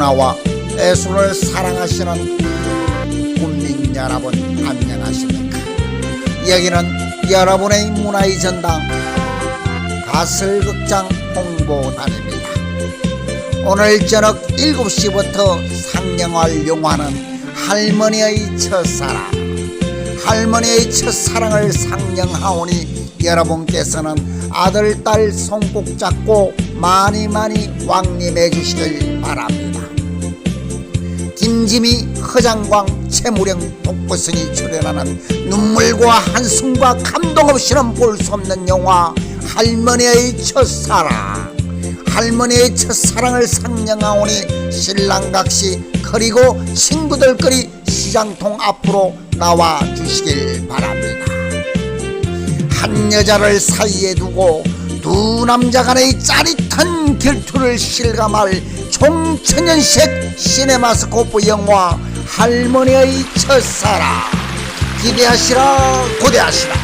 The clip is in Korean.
문화와 예술을 사랑하시는 국민 여러분 안녕하십니까? 여기는 여러분의 문화의 전당 가설극장 홍보단입니다. 오늘 저녁 7시부터 상영할 영화는 할머니의 첫사랑. 할머니의 첫사랑을 상영하오니 여러분께서는 아들 딸 손꼭 잡고 많이 많이 왕림해 주시길 바랍니다 김지미, 허장광, 최무령, 독보성이 출연하는 눈물과 한숨과 감동 없이는 볼 수 없는 영화 할머니의 첫사랑. 할머니의 첫사랑을 상영하오니 신랑각시 그리고 친구들끼리 시장통 앞으로 나와 주시길 바랍니다. 한 여자를 사이에 두고 두 남자 간의 짜릿한 결투를 실감할 총천연식 시네마스코프 영화 할머니의 첫사랑. 기대하시라 고대하시라